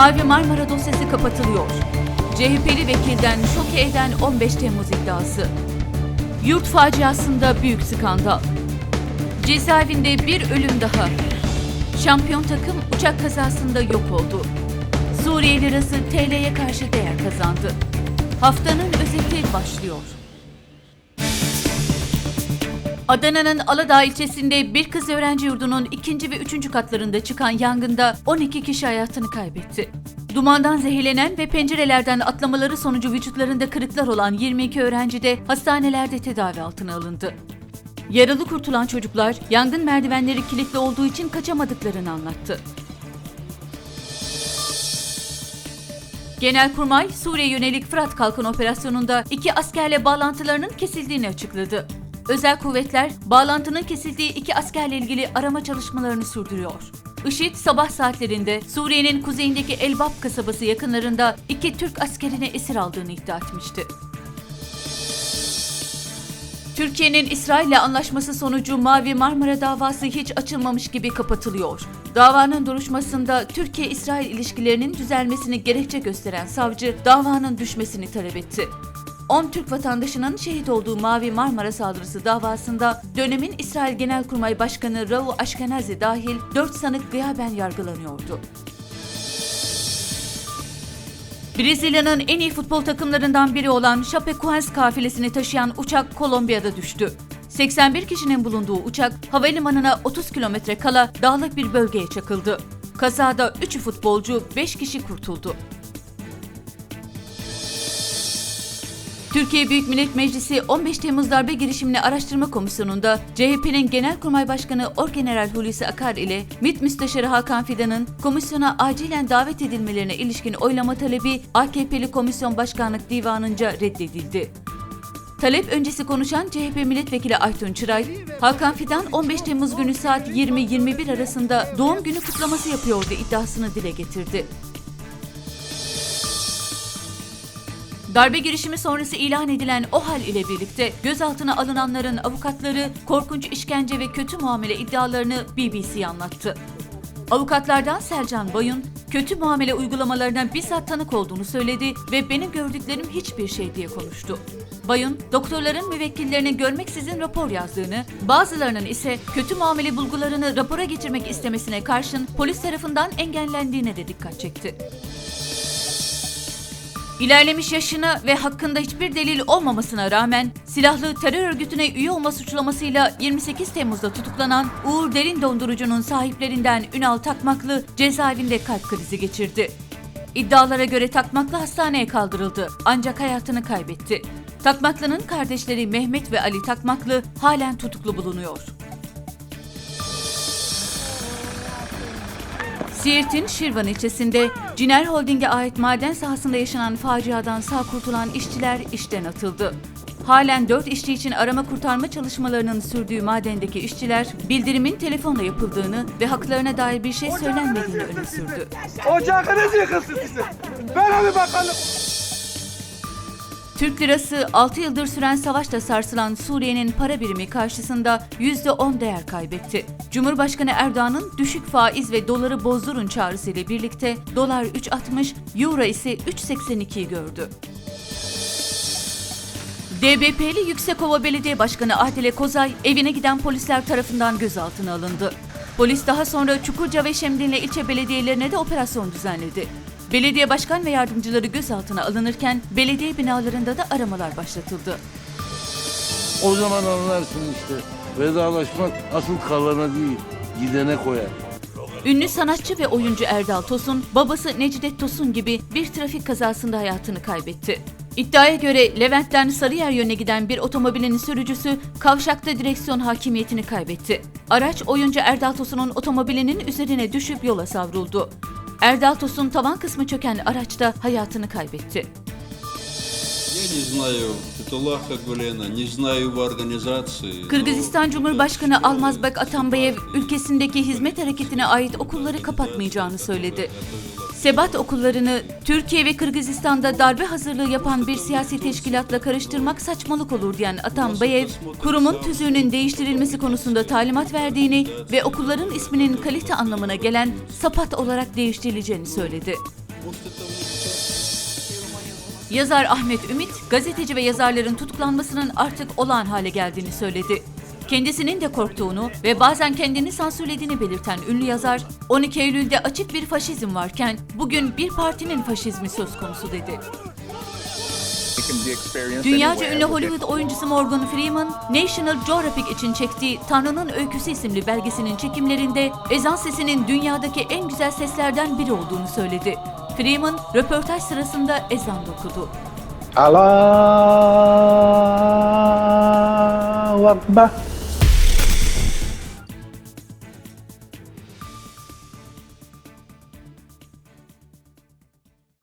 Mavi Marmara dosyası kapatılıyor. CHP'li vekilden şoke eden 15 Temmuz iddiası. Yurt faciasında büyük skandal. Cezaevinde bir ölüm daha. Şampiyon takım uçak kazasında yok oldu. Suriye lirası TL'ye karşı değer kazandı. Haftanın özeti başlıyor. Adana'nın Aladağ ilçesinde bir kız öğrenci yurdunun ikinci ve üçüncü katlarında çıkan yangında 12 kişi hayatını kaybetti. Dumandan zehirlenen ve pencerelerden atlamaları sonucu vücutlarında kırıklar olan 22 öğrenci de hastanelerde tedavi altına alındı. Yaralı kurtulan çocuklar yangın merdivenleri kilitli olduğu için kaçamadıklarını anlattı. Genelkurmay Suriye yönelik Fırat Kalkan operasyonunda iki askerle bağlantılarının kesildiğini açıkladı. Özel kuvvetler bağlantının kesildiği iki askerle ilgili arama çalışmalarını sürdürüyor. IŞİD sabah saatlerinde Suriye'nin kuzeyindeki Elbap kasabası yakınlarında iki Türk askerini esir aldığını iddia etmişti. Türkiye'nin İsrail'le anlaşması sonucu Mavi Marmara davası hiç açılmamış gibi kapatılıyor. Davanın duruşmasında Türkiye-İsrail ilişkilerinin düzelmesini gerekçe gösteren savcı davanın düşmesini talep etti. 10 Türk vatandaşının şehit olduğu Mavi Marmara saldırısı davasında dönemin İsrail Genelkurmay Başkanı Rauf Ashkenazi dahil 4 sanık gıyaben yargılanıyordu. Brezilya'nın en iyi futbol takımlarından biri olan Chapecoense kafilesini taşıyan uçak Kolombiya'da düştü. 81 kişinin bulunduğu uçak havalimanına 30 kilometre kala dağlık bir bölgeye çakıldı. Kazada 3 futbolcu, 5 kişi kurtuldu. Türkiye Büyük Millet Meclisi 15 Temmuz Darbe Girişimini Araştırma Komisyonu'nda CHP'nin Genelkurmay Başkanı Orgeneral Hulusi Akar ile MİT Müsteşarı Hakan Fidan'ın komisyona acilen davet edilmelerine ilişkin oylama talebi AKP'li Komisyon Başkanlık Divanı'nca reddedildi. Talep öncesi konuşan CHP Milletvekili Aytun Çıray, Hakan Fidan 15 Temmuz günü saat 20-21 arasında doğum günü kutlaması yapıyordu iddiasını dile getirdi. Darbe girişimi sonrası ilan edilen o hal ile birlikte gözaltına alınanların avukatları korkunç işkence ve kötü muamele iddialarını BBC'ye anlattı. Avukatlardan Selcan Bayun, kötü muamele uygulamalarına bizzat tanık olduğunu söyledi ve benim gördüklerim hiçbir şey diye konuştu. Bayun, doktorların müvekkillerini görmeksizin rapor yazdığını, bazılarının ise kötü muamele bulgularını rapora geçirmek istemesine karşın polis tarafından engellendiğine de dikkat çekti. İlerlemiş yaşına ve hakkında hiçbir delil olmamasına rağmen silahlı terör örgütüne üye olma suçlamasıyla 28 Temmuz'da tutuklanan Uğur Derin Dondurucu'nun sahiplerinden Ünal Takmaklı cezaevinde kalp krizi geçirdi. İddialara göre Takmaklı hastaneye kaldırıldı ancak hayatını kaybetti. Takmaklı'nın kardeşleri Mehmet ve Ali Takmaklı halen tutuklu bulunuyor. Siirt'in Şirvan ilçesinde Ciner Holding'e ait maden sahasında yaşanan faciadan sağ kurtulan işçiler işten atıldı. Halen 4 işçi için arama kurtarma çalışmalarının sürdüğü madendeki işçiler bildirimin telefonla yapıldığını ve haklarına dair bir şey söylenmediğini öne sürdü. Ocağınız yıkılsın sizin. Ben abi bakalım. Türk lirası 6 yıldır süren savaşla sarsılan Suriye'nin para birimi karşısında %10 değer kaybetti. Cumhurbaşkanı Erdoğan'ın düşük faiz ve doları bozdurun çağrısıyla birlikte dolar 3.60, euro ise 3.82'yi gördü. DBP'li Yüksekova Belediye Başkanı Adile Kozay evine giden polisler tarafından gözaltına alındı. Polis daha sonra Çukurca ve Şemdinli ilçe belediyelerine de operasyon düzenledi. Belediye başkan ve yardımcıları gözaltına alınırken belediye binalarında da aramalar başlatıldı. O zaman anlarsın işte. Vedalaşmak asıl kalana değil, gidene koyar. Ünlü sanatçı ve oyuncu Erdal Tosun, babası Necdet Tosun gibi bir trafik kazasında hayatını kaybetti. İddiaya göre Levent'ten Sarıyer yönüne giden bir otomobilin sürücüsü kavşakta direksiyon hakimiyetini kaybetti. Araç oyuncu Erdal Tosun'un otomobilinin üzerine düşüp yola savruldu. Erdal Tosun tavan kısmı çöken araçta hayatını kaybetti. Kırgızistan Cumhurbaşkanı Almazbek Atambayev ülkesindeki hizmet hareketine ait okulları kapatmayacağını söyledi. Sebat okullarını Türkiye ve Kırgızistan'da darbe hazırlığı yapan bir siyasi teşkilatla karıştırmak saçmalık olur diyen Atambayev, kurumun tüzüğünün değiştirilmesi konusunda talimat verdiğini ve okulların isminin kalite anlamına gelen Sapat olarak değiştirileceğini söyledi. Yazar Ahmet Ümit, gazeteci ve yazarların tutuklanmasının artık olağan hale geldiğini söyledi. Kendisinin de korktuğunu ve bazen kendini sansürlediğini belirten ünlü yazar, 12 Eylül'de açık bir faşizm varken bugün bir partinin faşizmi söz konusu dedi. Dünyaca ünlü Hollywood oyuncusu Morgan Freeman, National Geographic için çektiği Tanrı'nın Öyküsü isimli belgesinin çekimlerinde ezan sesinin dünyadaki en güzel seslerden biri olduğunu söyledi. Freeman, röportaj sırasında ezan da okudu. Allahu Akbar.